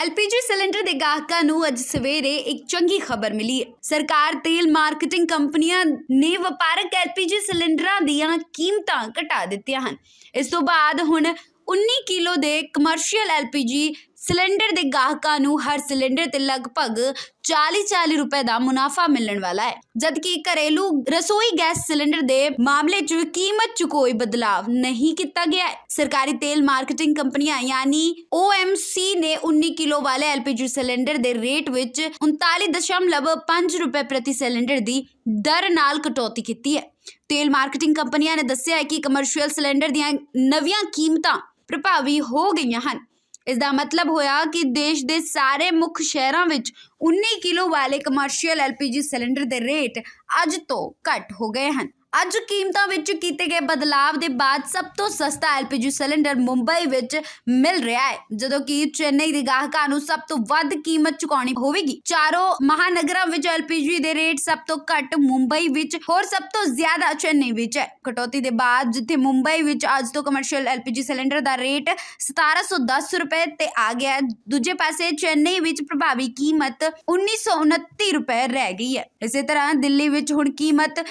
LPG cylinder ਦੇ ਗਾਹਕਾਂ ਨੂੰ ਅੱਜ ਸਵੇਰੇ ਇੱਕ ਚੰਗੀ ਖਬਰ ਮਿਲੀ। ਹੈ ਸਰਕਾਰ, ਤੇਲ ਮਾਰਕੀਟਿੰਗ ਕੰਪਨੀਆਂ ਨੇ ਵਪਾਰਕ ਐਲਪੀਜੀ ਸਿਲੰਡਰਾਂ ਦੀਆਂ ਕੀਮਤਾਂ ਘਟਾ ਦਿੱਤੀਆਂ ਹਨ। ਇਸ ਤੋਂ ਬਾਅਦ ਹੁਣ 19 ਕਿਲੋ ਦੇ ਕਮਰਸ਼ੀਅਲ ਐਲਪੀਜੀ ਸਿਲੰਡਰ ਦੇ ਗਾਹਕਾਂ ਨੂੰ ਹਰ ਸਿਲੰਡਰ ਤੇ ਲਗਭਗ 40-40 ਰੁਪਏ ਦਾ ਮੁਨਾਫਾ ਮਿਲਣ ਵਾਲਾ ਹੈ। ਜਦਕਿ ਘਰੇਲੂ ਰਸੋਈ ਗੈਸ ਸਿਲੰਡਰ ਦੇ ਮਾਮਲੇ 'ਚ ਕੀਮਤ 'ਚ ਕੋਈ ਬਦਲਾਵ ਨਹੀਂ ਕੀਤਾ ਗਿਆ ਹੈ। ਸਰਕਾਰੀ ਤੇਲ ਮਾਰਕੀਟਿੰਗ ਕੰਪਨੀਆਂ ਯਾਨੀ OMC ਨੇ 19 ਕਿਲੋ ਵਾਲੇ ਐਲਪੀਜੀ ਸਿਲੰਡਰ ਦੇ ਰੇਟ ਵਿੱਚ 39.5 ਰੁਪਏ ਪ੍ਰਤੀ ਸਿਲੰਡਰ ਦੀ ਦਰ ਨਾਲ ਕਟੌਤੀ ਕੀਤੀ ਹੈ। ਤੇਲ ਮਾਰਕੀਟਿੰਗ ਕੰਪਨੀਆਂ ਨੇ ਦੱਸਿਆ ਹੈ ਕਿ ਕਮਰਸ਼ੀਅਲ ਸਿਲੰਡਰ ਦੀਆਂ ਨਵੀਆਂ ਕੀਮਤਾਂ ਪ੍ਰਭਾਵੀ ਹੋ ਗਈਆਂ ਹਨ। ਇਸ ਦਾ ਮਤਲਬ ਹੋਇਆ ਕਿ ਦੇਸ਼ ਦੇ ਸਾਰੇ ਮੁੱਖ ਸ਼ਹਿਰਾਂ ਵਿੱਚ 19 ਕਿਲੋ ਵਾਲੇ ਕਮਰਸ਼ੀਅਲ ਐਲਪੀਜੀ ਸਿਲੰਡਰ ਦੇ ਰੇਟ ਅੱਜ ਤੋਂ ਘੱਟ ਹੋ ਗਏ ਹਨ। ਅੱਜ ਕੀਮਤਾਂ ਵਿੱਚ ਕੀਤੇ ਗਏ ਬਦਲਾਵ ਦੇ ਬਾਅਦ ਸਭ ਤੋਂ ਸਸਤਾ ਐਲਪੀਜੀ ਸਿਲੰਡਰ ਮੁੰਬਈ ਵਿੱਚ ਮਿਲ ਰਿਹਾ ਹੈ, ਜਦੋਂ ਕਿ ਚੇਨਈ ਦੇ ਗਾਹਕਾਂ ਨੂੰ ਸਭ ਤੋਂ ਵੱਧ ਕੀਮਤ ਚੁਕਾਉਣੀ ਹੋਵੇਗੀ। ਚਾਰੋਂ ਮਹਾਨਗਰਾਂ ਵਿੱਚ ਐਲਪੀਜੀ ਦੇ ਰੇਟ ਸਭ ਤੋਂ ਘੱਟ ਮੁੰਬਈ ਵਿੱਚ, ਹੋਰ ਸਭ ਤੋਂ ਜ਼ਿਆਦਾ ਚੇਨਈ ਵਿੱਚ ਹੈ। ਕਟੌਤੀ ਦੇ ਬਾਅਦ ਜਿੱਥੇ ਮੁੰਬਈ ਵਿੱਚ ਅੱਜ ਤੋਂ ਕਮਰਸ਼ੀਅਲ ਐਲਪੀਜੀ ਸਿਲੰਡਰ ਦਾ ਰੇਟ 1710 ਰੁਪਏ ਤੇ ਆ ਗਿਆ ਦੂਜੇ ਪਾਸੇ ਚੇਨਈ ਵਿੱਚ ਪ੍ਰਭਾਵੀ ਕੀਮਤ 1929 ਰੁਪਏ ਰਹਿ ਗਈ ਹੈ। ਇਸੇ ਤਰ੍ਹਾਂ ਦਿੱਲੀ ਵਿੱਚ ਹੁਣ ਕੀਮਤ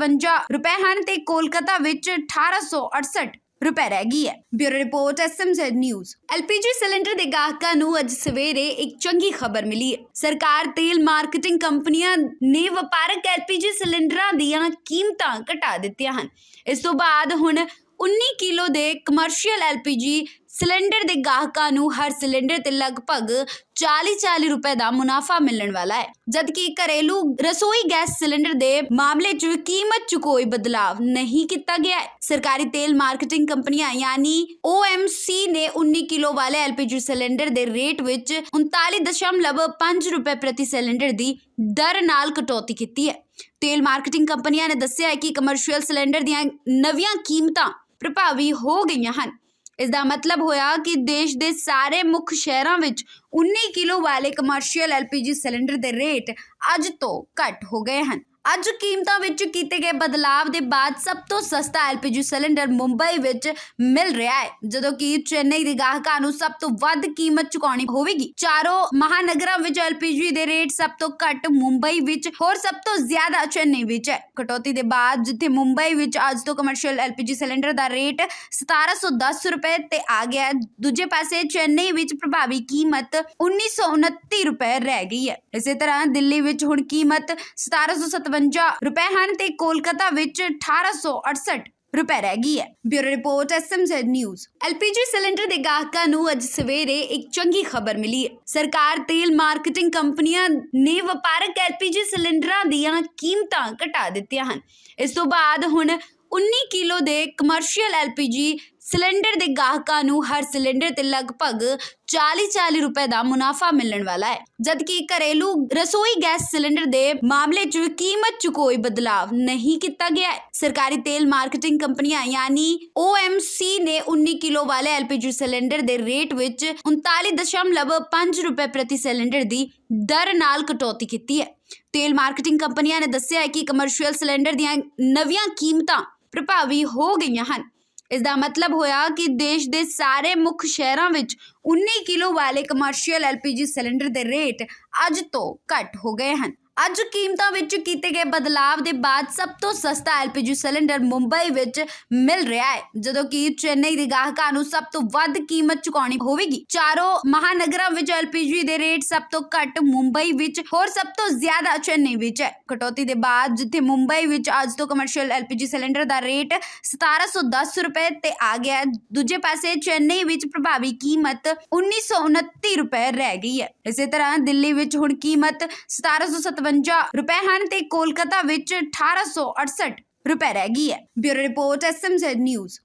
1757 ਰੁਪਏ ਹਨ ਤੇ ਕੋਲਕਾਤਾ ਵਿੱਚ 1868 ਰੁਪਏ ਰਹਿ ਗਈ ਹੈ। Bureau report SMZ news. LPG cylinder ਦੇ ਗਾਹਕਾਂ ਨੂੰ ਅੱਜ ਸਵੇਰੇ ਇੱਕ ਚੰਗੀ ਖਬਰ ਮਿਲੀ ਹੈ। ਸਰਕਾਰ, ਤੇਲ ਮਾਰਕੀਟਿੰਗ ਕੰਪਨੀਆਂ ਨੇ ਵਪਾਰਕ ਐਲਪੀਜੀ ਸਿਲੰਡਰਾਂ ਦੀਆਂ ਕੀਮਤਾਂ ਘਟਾ ਦਿੱਤੀਆਂ ਹਨ। ਇਸ ਤੋਂ ਬਾਅਦ ਹੁਣ 19 ਕਿਲੋ ਦੇ ਕਮਰਸ਼ੀਅਲ ਐਲਪੀਜੀ ਸਿਲੰਡਰ ਦੇ ਗਾਹਕਾਂ ਨੂੰ ਹਰ ਸਿਲੰਡਰ ਤੇ ਲਗਭਗ 40-40 ਰੁਪਏ ਦਾ ਮੁਨਾਫਾ ਮਿਲਣ ਵਾਲਾ ਹੈ। ਜਦਕਿ ਘਰੇਲੂ ਰਸੋਈ ਗੈਸ ਸਿਲੰਡਰ ਦੇ ਮਾਮਲੇ 'ਚ ਕੀਮਤ 'ਚ ਕੋਈ ਬਦਲਾਵ ਨਹੀਂ ਕੀਤਾ ਗਿਆ ਹੈ। ਸਰਕਾਰੀ ਤੇਲ ਮਾਰਕੀਟਿੰਗ ਕੰਪਨੀਆਂ ਯਾਨੀ OMC ਨੇ 19 ਕਿਲੋ ਵਾਲੇ ਐਲਪੀਜੀ ਸਿਲੰਡਰ ਦੇ ਰੇਟ ਵਿੱਚ 39.5 ਰੁਪਏ ਪ੍ਰਤੀ ਸਿਲੰਡਰ ਦੀ ਦਰ ਨਾਲ ਕਟੌਤੀ ਕੀਤੀ ਹੈ। ਤੇਲ ਮਾਰਕੀਟਿੰਗ ਕੰਪਨੀਆਂ ਨੇ ਦੱਸਿਆ ਹੈ ਕਿ ਕਮਰਸ਼ੀਅਲ ਸਿਲੰਡਰ ਦੀਆਂ ਨਵੀਆਂ ਕੀਮਤਾਂ ਪ੍ਰਭਾਵੀ ਹੋ ਗਈਆਂ ਹਨ। ਇਸ ਦਾ ਮਤਲਬ ਹੋਇਆ ਕਿ ਦੇਸ਼ ਦੇ ਸਾਰੇ ਮੁੱਖ ਸ਼ਹਿਰਾਂ ਵਿੱਚ 19 ਕਿਲੋ ਵਾਲੇ ਕਮਰਸ਼ੀਅਲ ਐਲਪੀਜੀ ਸਿਲੰਡਰ ਦੇ ਰੇਟ ਅੱਜ ਤੋਂ ਘੱਟ ਹੋ ਗਏ ਹਨ। ਅੱਜ ਕੀਮਤਾਂ ਵਿੱਚ ਕੀਤੇ ਗਏ ਬਦਲਾਵ ਦੇ ਬਾਅਦ ਸਭ ਤੋਂ ਸਸਤਾ ਐਲਪੀਜੀ ਸਿਲੰਡਰ ਮੁੰਬਈ ਵਿੱਚ ਮਿਲ ਰਿਹਾ ਹੈ। ਜਦੋਂ ਕਿ ਚੇਨਈ ਦੇ ਗਾਹਕਾਂ ਨੂੰ ਸਭ ਤੋਂ ਵੱਧ ਕੀਮਤ ਚੁਕਾਉਣੀ ਹੋਵੇਗੀ। ਚਾਰੋਂ ਮਹਾਨਗਰਾਂ ਵਿੱਚ ਐਲਪੀਜੀ ਦੇ ਰੇਟ ਸਭ ਤੋਂ ਘੱਟ ਮੁੰਬਈ ਵਿੱਚ, ਹੋਰ ਸਭ ਤੋਂ ਜ਼ਿਆਦਾ ਚੇਨਈ ਵਿੱਚ ਹੈ। ਕਟੌਤੀ ਦੇ ਬਾਅਦ ਜਿੱਥੇ ਮੁੰਬਈ ਵਿੱਚ ਅੱਜ ਤੋਂ ਕਮਰਸ਼ੀਅਲ ਐਲਪੀਜੀ ਸਿਲੰਡਰ ਦਾ ਰੇਟ 1710 ਰੁਪਏ ਤੇ ਆ ਗਿਆ ਹੈ। ਦੂਜੇ ਪਾਸੇ ਚੇਨਈ ਵਿੱਚ ਪ੍ਰਭਾਵੀ ਕੀਮਤ 1929 ਰੁਪਏ ਰਹਿ ਗਈ ਹੈ। ਇਸੇ ਤਰ੍ਹਾਂ ਦਿੱਲੀ ਵਿੱਚ ਹੁਣ ਕੀਮਤ 1757 ਰੁਪਏ ਹਨ ਤੇ ਕੋਲਕਾਤਾ ਵਿੱਚ 1868 ਰੁਪਏ ਰਹਿ ਗਈ ਹੈ। Bureau report SMZ news. LPG cylinder ਦੇ ਗਾਹਕਾਂ ਨੂੰ ਅੱਜ ਸਵੇਰੇ ਇੱਕ ਚੰਗੀ ਖਬਰ ਮਿਲੀ ਹੈ। ਸਰਕਾਰ, ਤੇਲ ਮਾਰਕੀਟਿੰਗ ਕੰਪਨੀਆਂ ਨੇ ਵਪਾਰਕ ਐਲਪੀਜੀ ਸਿਲੰਡਰਾਂ ਦੀਆਂ ਕੀਮਤਾਂ ਘਟਾ ਦਿੱਤੀਆਂ ਹਨ। ਇਸ ਤੋਂ ਬਾਅਦ ਹੁਣ 19 ਕਿਲੋ ਦੇ ਕਮਰਸ਼ੀਅਲ ਐਲਪੀਜੀ ਸਿਲੰਡਰ ਦੇ ਗਾਹਕਾਂ ਨੂੰ ਹਰ ਸਿਲੰਡਰ ਤੇ ਲਗਭਗ 40-40 ਰੁਪਏ ਦਾ ਮੁਨਾਫਾ ਮਿਲਣ ਵਾਲਾ ਹੈ। ਜਦਕਿ ਘਰੇਲੂ ਰਸੋਈ ਗੈਸ ਸਿਲੰਡਰ ਦੇ ਮਾਮਲੇ 'ਚ ਕੀਮਤ 'ਚ ਕੋਈ ਬਦਲਾਵ ਨਹੀਂ ਕੀਤਾ ਗਿਆ ਹੈ। ਸਰਕਾਰੀ ਤੇਲ ਮਾਰਕੀਟਿੰਗ ਕੰਪਨੀਆਂ ਯਾਨੀ OMC ਨੇ 19 ਕਿਲੋ ਵਾਲੇ ਐਲਪੀਜੀ ਸਿਲੰਡਰ ਦੇ ਰੇਟ ਵਿੱਚ 39.5 ਰੁਪਏ ਪ੍ਰਤੀ ਸਿਲੰਡਰ ਦੀ ਦਰ ਨਾਲ ਕਟੌਤੀ ਕੀਤੀ ਹੈ। ਤੇਲ ਮਾਰਕੀਟਿੰਗ ਕੰਪਨੀਆਂ ਨੇ ਦੱਸਿਆ ਹੈ ਕਿ ਕਮਰਸ਼ੀਅਲ ਸਿਲੰਡਰ ਦੀਆਂ ਨਵੀਆਂ ਕੀਮਤਾਂ ਪ੍ਰਭਾਵੀ ਹੋ ਗਈਆਂ ਹਨ। ਇਸ ਦਾ ਮਤਲਬ ਹੋਇਆ ਕਿ ਦੇਸ਼ ਦੇ ਸਾਰੇ ਮੁੱਖ ਸ਼ਹਿਰਾਂ ਵਿੱਚ 19 ਕਿਲੋ ਵਾਲੇ ਕਮਰਸ਼ੀਅਲ ਐਲਪੀਜੀ ਸਿਲੰਡਰ ਦੇ ਰੇਟ ਅੱਜ ਤੋਂ ਘੱਟ ਹੋ ਗਏ ਹਨ। ਅੱਜ ਕੀਮਤਾਂ ਵਿੱਚ ਕੀਤੇ ਗਏ ਬਦਲਾਵ ਦੇ ਬਾਅਦ ਸਭ ਤੋਂ ਸਸਤਾ ਐਲਪੀਜੀ ਸਿਲੰਡਰ ਮੁੰਬਈ ਵਿੱਚ ਮਿਲ ਰਿਹਾ ਹੈ, ਜਦੋਂ ਕਿ ਚੇਨਈ ਦੇ ਗਾਹਕਾਂ ਨੂੰ ਸਭ ਤੋਂ ਵੱਧ ਕੀਮਤ ਚੁਕਾਉਣੀ ਹੋਵੇਗੀ। ਚਾਰੋਂ ਮਹਾਨਗਰਾਂ ਵਿੱਚ ਐਲਪੀਜੀ ਦੇ ਰੇਟ ਸਭ ਤੋਂ ਘੱਟ ਮੁੰਬਈ ਵਿੱਚ, ਹੋਰ ਸਭ ਤੋਂ ਜ਼ਿਆਦਾ ਚੇਨਈ ਵਿੱਚ ਹੈ। ਕਟੌਤੀ ਦੇ ਬਾਅਦ ਜਿੱਥੇ ਮੁੰਬਈ ਵਿੱਚ ਅੱਜ ਤੋਂ ਕਮਰਸ਼ੀਅਲ ਐਲਪੀਜੀ ਸਿਲੰਡਰ ਦਾ ਰੇਟ 1710 ਰੁਪਏ ਤੇ ਆ ਗਿਆ ਦੂਜੇ ਪਾਸੇ ਚੇਨਈ ਵਿੱਚ ਪ੍ਰਭਾਵੀ ਕੀਮਤ 1929 ਰੁਪਏ ਰਹਿ ਗਈ ਹੈ। ਇਸੇ ਤਰ੍ਹਾਂ ਦਿੱਲੀ ਵਿੱਚ ਹੁਣ ਕੀਮਤ 1757 ਰੁਪਏ ਹਨ ਤੇ ਕੋਲਕਾਤਾ ਵਿੱਚ 1868 ਰੁਪਏ ਰਹਿ ਗਈ ਹੈ। Bureau report SMZ news